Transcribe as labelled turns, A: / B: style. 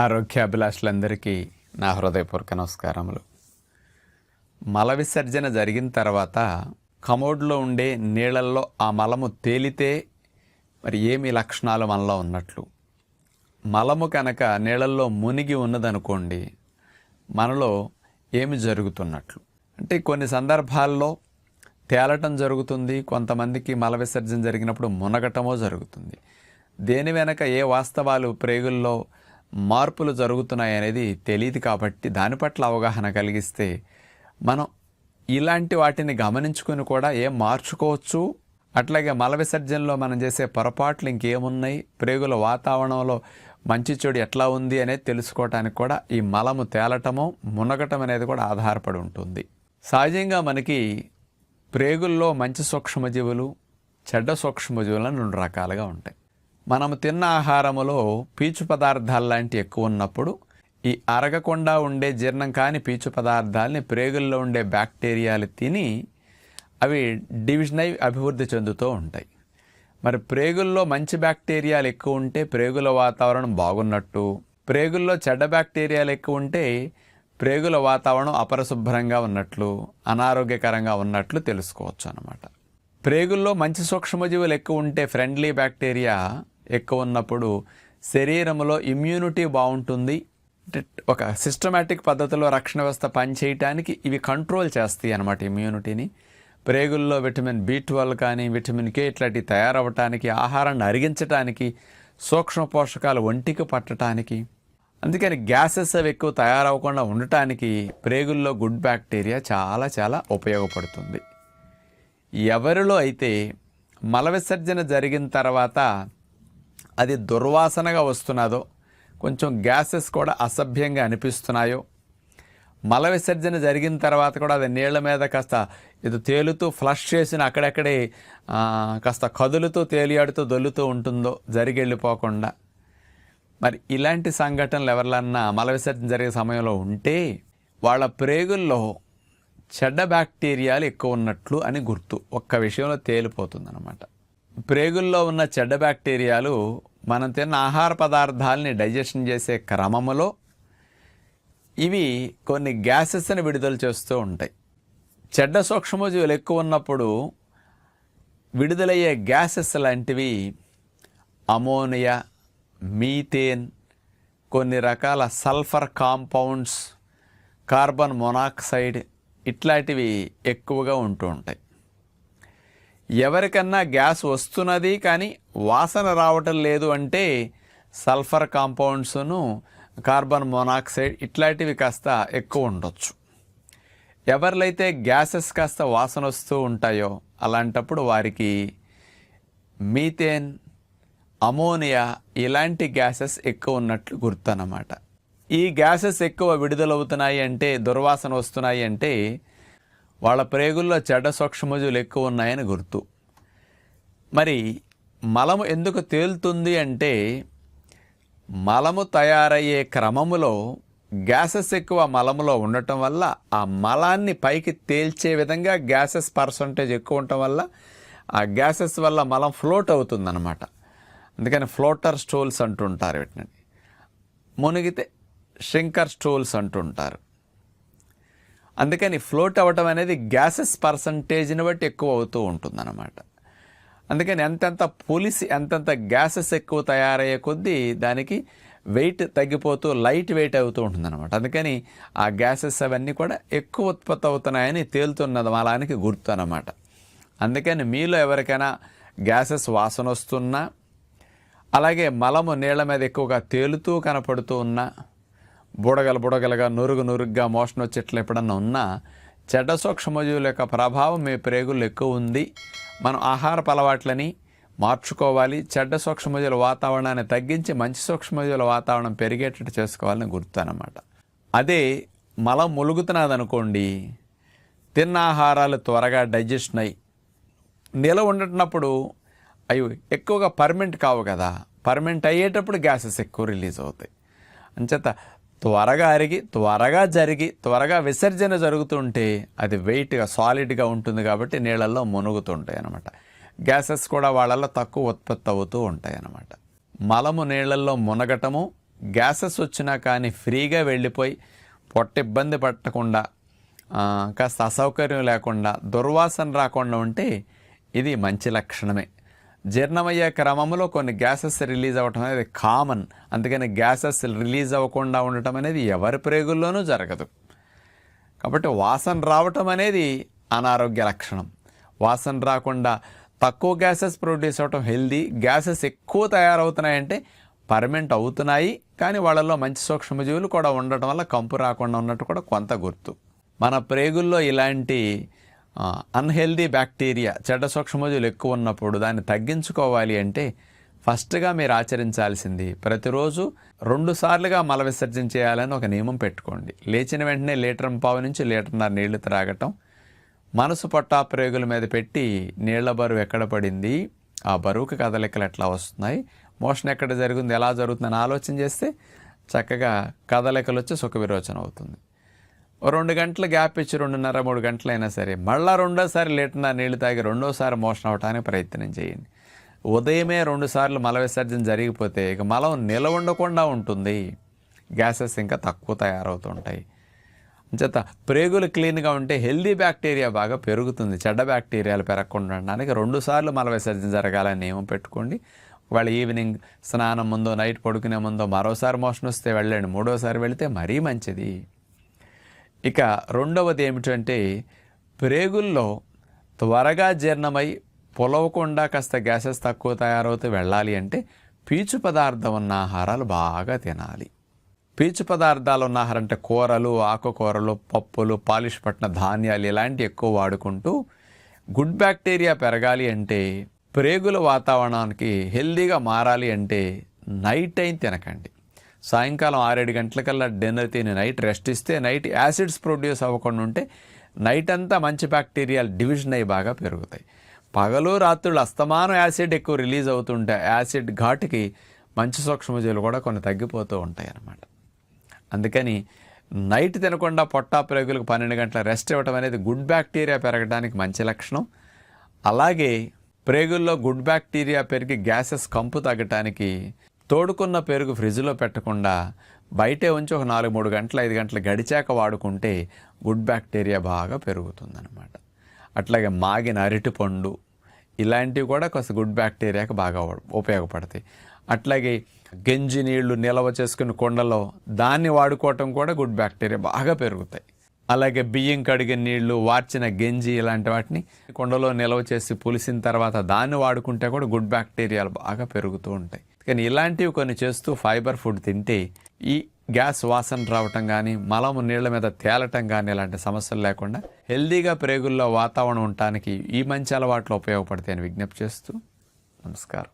A: ఆరోగ్యాభిలాషులందరికీ నా హృదయపూర్వక నమస్కారములు. మల విసర్జన జరిగిన తర్వాత కమోడ్లో ఉండే నీళ్ళల్లో ఆ మలము తేలితే మరి ఏమి లక్షణాలు మనలో ఉన్నట్లు. మలము కనుక నీళ్ళల్లో మునిగి ఉన్నదనుకోండి మనలో ఏమి జరుగుతున్నట్లు. అంటే కొన్ని సందర్భాల్లో తేలటం జరుగుతుంది కొంతమందికి మల విసర్జన జరిగినప్పుడు మునగటమో జరుగుతుంది. దేని వెనక ఏ వాస్తవాలు ప్రేగుల్లో మార్పులు జరుగుతున్నాయి అనేది తెలియదు కాబట్టి దాని పట్ల అవగాహన కలిగిస్తే మనం ఇలాంటి వాటిని గమనించుకుని కూడా ఏం మార్చుకోవచ్చు? అట్లాగే మల విసర్జనలో మనం చేసే పొరపాట్లు ఇంకేమున్నాయి? ప్రేగుల వాతావరణంలో మంచి చెడు ఎట్లా ఉంది అనేది తెలుసుకోవటానికి కూడా ఈ మలము తేలటము మునగటం అనేది కూడా ఆధారపడి ఉంటుంది. సహజంగా మనకి ప్రేగుల్లో మంచి సూక్ష్మజీవులు చెడ్డ సూక్ష్మజీవులు రెండు రకాలుగా ఉంటాయి. మనం తిన్న ఆహారములో పీచు పదార్థాలు లాంటి ఎక్కువ ఉన్నప్పుడు ఈ అరగకుండా ఉండే జీర్ణం కాని పీచు పదార్థాలని ప్రేగుల్లో ఉండే బ్యాక్టీరియాలు తిని అవి డివిజన్ అయి అభివృద్ధి చెందుతూ ఉంటాయి. మరి ప్రేగుల్లో మంచి బ్యాక్టీరియాలు ఎక్కువ ఉంటే ప్రేగుల వాతావరణం బాగున్నట్టు ప్రేగుల్లో చెడ్డ బ్యాక్టీరియాలు ఎక్కువ ఉంటే ప్రేగుల వాతావరణం అపరిశుభ్రంగా ఉన్నట్లు అనారోగ్యకరంగా ఉన్నట్లు తెలుసుకోవచ్చు అన్నమాట ప్రేగుల్లో మంచి సూక్ష్మజీవులు ఎక్కువ ఉంటే ఫ్రెండ్లీ బ్యాక్టీరియా ఎక్కువ ఉన్నప్పుడు శరీరంలో ఇమ్యూనిటీ బాగుంటుంది. ఒక సిస్టమేటిక్ పద్ధతిలో రక్షణ వ్యవస్థ పనిచేయటానికి ఇవి కంట్రోల్ చేస్తాయి అన్నమాట ఇమ్యూనిటీని ప్రేగుల్లో విటమిన్ బి ట్వెల్వ్ కానీ విటమిన్ కే ఇట్లాంటివి తయారవటానికి ఆహారాన్ని అరిగించటానికి సూక్ష్మ పోషకాలు ఒంటికి పట్టడానికి అందుకని గ్యాసెస్ అవి ఎక్కువ తయారవ్వకుండా ఉండటానికి ప్రేగుల్లో గుడ్ బ్యాక్టీరియా చాలా చాలా ఉపయోగపడుతుంది. ఎవరిలో అయితే మల విసర్జన జరిగిన తర్వాత అది దుర్వాసనగా వస్తున్నదో కొంచెం గ్యాసెస్ కూడా అసభ్యంగా అనిపిస్తున్నాయో మల విసర్జన జరిగిన తర్వాత కూడా అది నీళ్ళ మీద కాస్త ఇది తేలుతూ ఫ్లష్ చేసిన అక్కడక్కడే కాస్త కదులుతూ తేలియాడుతూ దొల్లుతూ ఉంటుందో జరిగి వెళ్ళిపోకుండా మరి ఇలాంటి సంఘటనలు ఎవరిలన్నా మల విసర్జన జరిగే సమయంలో ఉంటే వాళ్ళ ప్రేగుల్లో చెడ్డ బ్యాక్టీరియాలు ఎక్కువ ఉన్నట్లు అని గుర్తు. ఒక్క విషయంలో తేలిపోతుందన్నమాట. ప్రేగుల్లో ఉన్న చెడ్డ బ్యాక్టీరియాలు మనం తిన్న ఆహార పదార్థాలని డైజెషన్ చేసే క్రమములో ఇవి కొన్ని గ్యాసెస్ని విడుదల చేస్తూ ఉంటాయి. చెడ్డ సూక్ష్మజీవులు ఎక్కువ ఉన్నప్పుడు విడుదలయ్యే గ్యాసెస్ లాంటివి అమోనియా మీథేన్ కొన్ని రకాల సల్ఫర్ కాంపౌండ్స్ కార్బన్ మొనాక్సైడ్ ఇట్లాంటివి ఎక్కువగా ఉంటూ ఉంటాయి. ఎవరికన్నా గ్యాస్ వస్తున్నది కానీ వాసన రావటం లేదు అంటే సల్ఫర్ కాంపౌండ్స్ను కార్బన్ మొనాక్సైడ్ ఇట్లాంటివి కాస్త ఎక్కువ ఉండొచ్చు. ఎవరిలైతే గ్యాసెస్ కాస్త వాసన వస్తూ ఉంటాయో అలాంటప్పుడు వారికి మీథేన్ అమోనియా ఇలాంటి గ్యాసెస్ ఎక్కువ ఉన్నట్లు గుర్తు అన్నమాట ఈ గ్యాసెస్ ఎక్కువ విడుదలవుతున్నాయి అంటే దుర్వాసన వస్తున్నాయి అంటే వాళ్ళ ప్రేగుల్లో చెడ్డ సూక్ష్మజులు ఎక్కువ ఉన్నాయని గుర్తు. మరి మలము ఎందుకు తేలుతుంది అంటే మలము తయారయ్యే క్రమములో గ్యాసెస్ ఎక్కువ మలములో ఉండటం వల్ల ఆ మలాన్ని పైకి తేల్చే విధంగా గ్యాసెస్ పర్సంటేజ్ ఎక్కువ ఉండటం వల్ల ఆ గ్యాసెస్ వల్ల మలం ఫ్లోట్ అవుతుందన్నమాట. అందుకని ఫ్లోటర్ స్టోల్స్ అంటుంటారు వీటిని. మునిగితే షింకర్ స్టోల్స్ అంటుంటారు. అందుకని ఫ్లోట్ అవ్వటం అనేది గ్యాసెస్ పర్సంటేజ్ని బట్టి ఎక్కువ అవుతూ ఉంటుందన్నమాట. అందుకని ఎంతెంత పులిసి ఎంతెంత గ్యాసెస్ ఎక్కువ తయారయ్యే కొద్దీ దానికి వెయిట్ తగ్గిపోతూ లైట్ వెయిట్ అవుతూ ఉంటుందన్నమాట. అందుకని ఆ గ్యాసెస్ అవన్నీ కూడా ఎక్కువ ఉత్పత్తి అవుతున్నాయని తేలుతున్నది మలానికి గుర్తు అనమాట అందుకని మీలో ఎవరికైనా గ్యాసెస్ వాసన వస్తున్నా అలాగే మలము నీళ్ళ మీద ఎక్కువగా తేలుతూ కనపడుతూ ఉన్నా బుడగలు బుడగలుగా నురుగు నురుగ్గా మోషన్ వచ్చేట్లు ఎప్పుడన్నా ఉన్నా చెడ్డ సూక్ష్మజీవుల యొక్క ప్రభావం మీ ప్రేగులు ఎక్కువ ఉంది. మనం ఆహారపు అలవాట్లని మార్చుకోవాలి. చెడ్డ సూక్ష్మజీవుల వాతావరణాన్ని తగ్గించి మంచి సూక్ష్మజీవుల వాతావరణం పెరిగేటట్టు చేసుకోవాలని గుర్తు అదే మలం ములుగుతున్నదనుకోండి తిన్న ఆహారాలు త్వరగా డైజెషన్ అయ్యి నిలవ ఉండటప్పుడు అవి ఎక్కువగా పర్మెంట్ కావు కదా. పర్మెంట్ అయ్యేటప్పుడు గ్యాసెస్ ఎక్కువ రిలీజ్ అవుతాయి. అంచేత త్వరగా అరిగి త్వరగా జరిగి త్వరగా విసర్జన జరుగుతుంటే అది వెయిట్గా సాలిడ్గా ఉంటుంది కాబట్టి నీళ్ళల్లో మునుగుతుంటాయి అన్నమాట. గ్యాసెస్ కూడా వాళ్ళల్లో తక్కువ ఉత్పత్తి అవుతూ ఉంటాయి అన్నమాట. మలము నీళ్ళల్లో మునగటము గ్యాసెస్ వచ్చినా కానీ ఫ్రీగా వెళ్ళిపోయి పొట్ట ఇబ్బంది పట్టకుండా కాస్త అసౌకర్యం లేకుండా దుర్వాసన రాకుండా ఉంటే ఇది మంచి లక్షణమే. జీర్ణమయ్యే క్రమంలో కొన్ని గ్యాసెస్ రిలీజ్ అవ్వటం అనేది కామన్. అందుకని గ్యాసెస్ రిలీజ్ అవ్వకుండా ఉండటం అనేది ఎవరి ప్రేగుల్లోనూ జరగదు. కాబట్టి వాసన రావటం అనేది అనారోగ్య లక్షణం. వాసన రాకుండా తక్కువ గ్యాసెస్ ప్రొడ్యూస్ అవ్వటం హెల్దీ. గ్యాసెస్ ఎక్కువ తయారవుతున్నాయంటే పర్మెంట్ అవుతున్నాయి. కానీ వాళ్ళలో మంచి సూక్ష్మజీవులు కూడా ఉండటం వల్ల కంపు రాకుండా ఉన్నట్టు కూడా కొంత గుర్తు. మన ప్రేగుల్లో ఇలాంటి అన్హెల్దీ బ్యాక్టీరియా చెడ్డ సూక్ష్మజీవులు ఎక్కువ ఉన్నప్పుడు దాన్ని తగ్గించుకోవాలి అంటే ఫస్ట్గా మీరు ఆచరించాల్సింది ప్రతిరోజు రెండు సార్లుగా మల విసర్జన చేయాలని ఒక నియమం పెట్టుకోండి. లేచిన వెంటనే లీటర్ పావు నుంచి లీటర్న్నర నీళ్ళు త్రాగటం మనసు పట్టా ప్రేగుల మీద పెట్టి నీళ్ళ బరువు ఎక్కడ పడింది ఆ బరువుకి కదలికలు ఎట్లా వస్తున్నాయి మోషన్ ఎక్కడ జరుగుతుంది ఎలా జరుగుతుందని ఆలోచన చేస్తే చక్కగా కదలికలు వచ్చి సుఖ విరోచన అవుతుంది. రెండు గంటలు గ్యాప్ ఇచ్చి రెండున్నర మూడు గంటలు అయినా సరే మళ్ళీ రెండోసారి లీటర్న్నర నీళ్ళు తాగి రెండోసారి మోషన్ అవటానికి ప్రయత్నం చేయండి. ఉదయమే రెండు సార్లు మల విసర్జన జరిగిపోతే ఇక మలం నిలవ ఉండకుండా ఉంటుంది. గ్యాసెస్ ఇంకా తక్కువ తయారవుతుంటాయి. అంచేత ప్రేగులు క్లీన్గా ఉంటే హెల్దీ బ్యాక్టీరియా బాగా పెరుగుతుంది. చెడ్డ బ్యాక్టీరియాలు పెరగకుండా ఉండడానికి రెండు సార్లు మల విసర్జన జరగాలని నియమం పెట్టుకోండి. వాళ్ళ ఈవినింగ్ స్నానం ముందో నైట్ పడుకునే ముందో మరోసారి మోషన్ వస్తే వెళ్ళండి. మూడోసారి వెళితే మరీ మంచిది. ఇక రెండవది ఏమిటంటే ప్రేగుల్లో త్వరగా జీర్ణమై పొలవకుండా కాస్త గ్యాసెస్ తక్కువ తయారవుతూ వెళ్ళాలి అంటే పీచు పదార్థం ఉన్న ఆహారాలు బాగా తినాలి. పీచు పదార్థాలు ఉన్న ఆహారం అంటే కూరలు ఆకుకూరలు పప్పులు పాలిష్ పట్టిన ధాన్యాలు ఇలాంటివి ఎక్కువ వాడుకుంటూ గుడ్ బ్యాక్టీరియా పెరగాలి అంటే ప్రేగుల వాతావరణానికి హెల్దీగా మారాలి అంటే నైట్ టైం తినకండి. సాయంకాలం ఆరేడు గంటలకల్లా డిన్నర్ తిని నైట్ రెస్ట్ ఇస్తే నైట్ యాసిడ్స్ ప్రొడ్యూస్ అవ్వకుండా ఉంటే నైట్ అంతా మంచి బ్యాక్టీరియాలు డివిజన్ అయ్యి బాగా పెరుగుతాయి. పగలు రాత్రులు అస్తమానం యాసిడ్ ఎక్కువ రిలీజ్ అవుతుంటే యాసిడ్ ఘాటుకి మంచి సూక్ష్మజీవులు కూడా కొన్ని తగ్గిపోతూ ఉంటాయి అన్నమాట అందుకని నైట్ తినకుండా పొట్టా ప్రేగులకు పన్నెండు గంటల రెస్ట్ ఇవ్వడం అనేది గుడ్ బ్యాక్టీరియా పెరగడానికి మంచి లక్షణం. అలాగే ప్రేగుల్లో గుడ్ బ్యాక్టీరియా పెరిగి గ్యాసెస్ కంపు తగ్గటానికి తోడుకున్న పెరుగు ఫ్రిడ్జ్లో పెట్టకుండా బయటే ఉంచి ఒక నాలుగు మూడు గంటలు ఐదు గంటలు గడిచాక వాడుకుంటే గుడ్ బ్యాక్టీరియా బాగా పెరుగుతుందన్నమాట. అట్లాగే మాగిన అరటిపండు ఇలాంటివి కూడా కొంత గుడ్ బ్యాక్టీరియాకి బాగా ఉపయోగపడతాయి. అట్లాగే గంజి నీళ్ళు నిల్వ చేసుకుని కుండలో దాన్ని వాడుకోవటం కూడా గుడ్ బ్యాక్టీరియా బాగా పెరుగుతాయి. అలాగే బియ్యం కడిగిన నీళ్ళు వార్చిన గంజి ఇలాంటి వాటిని కొండలో నిల్వ చేసి పులిసిన తర్వాత దాన్ని వాడుకుంటే కూడా గుడ్ బ్యాక్టీరియాలు బాగా పెరుగుతూ ఉంటాయి. కానీ ఇలాంటివి కొన్ని చేస్తూ ఫైబర్ ఫుడ్ తింటే ఈ గ్యాస్ వాసన రావటం కానీ మలము నీళ్ళ మీద తేలటం కానీ ఇలాంటి సమస్యలు లేకుండా హెల్దీగా ప్రేగుల్లో వాతావరణం ఉండటానికి ఈ మంచి అలవాట్లు ఉపయోగపడతాయని విజ్ఞప్తి చేస్తూ నమస్కారం.